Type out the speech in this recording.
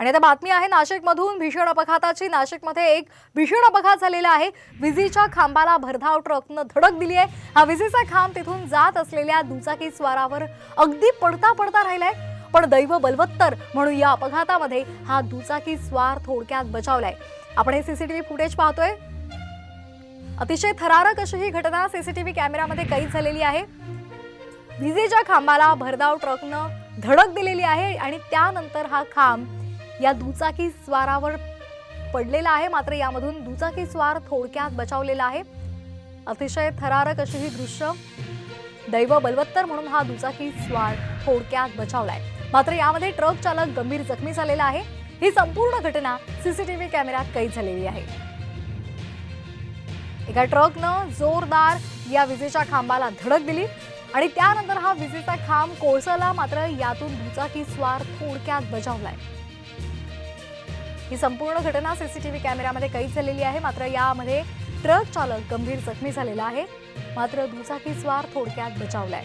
आणि आता बातमी आहे नाशिकमधून भीषण अपघाताची. नाशिकमध्ये एक भीषण अपघात झालेला आहे. विजेच्या खांबाला भरधाव ट्रकनं धडक दिली आहे. हा विजेचा खांब तिथून जात असलेल्या दुचाकी स्वारावर अगदी पडता पडता राहिलाय. पण दैव बलवत्तर म्हणून या अपघातामध्ये हा दुचाकी स्वार थोडक्यात बचावलाय. आपण हे सीसीटीव्ही फुटेज पाहतोय. अतिशय थरारक अशी ही घटना सीसीटीव्ही कॅमेरामध्ये कैद झालेली आहे. विजेच्या खांबाला भरधाव ट्रकनं धडक दिलेली आहे आणि त्यानंतर हा खांब या दुचाकी स्वारावर पडलेला आहे. मात्र यामधून दुचाकी स्वार थोडक्यात बचावलेला आहे. अतिशय थरारक अशी ही दृश्य दैव बलवत्तर म्हणून हा दुचाकी स्वार थोडक्यात बचावलाय. मात्र यामध्ये ट्रक चालक गंभीर जखमी झालेला आहे. ही संपूर्ण घटना सीसीटीव्ही कॅमेऱ्यात कैद झालेली आहे. एका ट्रकनं जोरदार या विजेच्या खांबाला धडक दिली आणि त्यानंतर हा विजेचा खांब कोळसाला मात्र यातून दुचाकी स्वार थोडक्यात बजावलाय ही संपूर्ण घटना सीसीटीव्ही कॅमेऱ्यामध्ये कैद झालेली आहे. मात्र यामध्ये ट्रक चालक गंभीर जखमी झालेला आहे. मात्र दुचाकी स्वार थोडक्यात बचावलाय.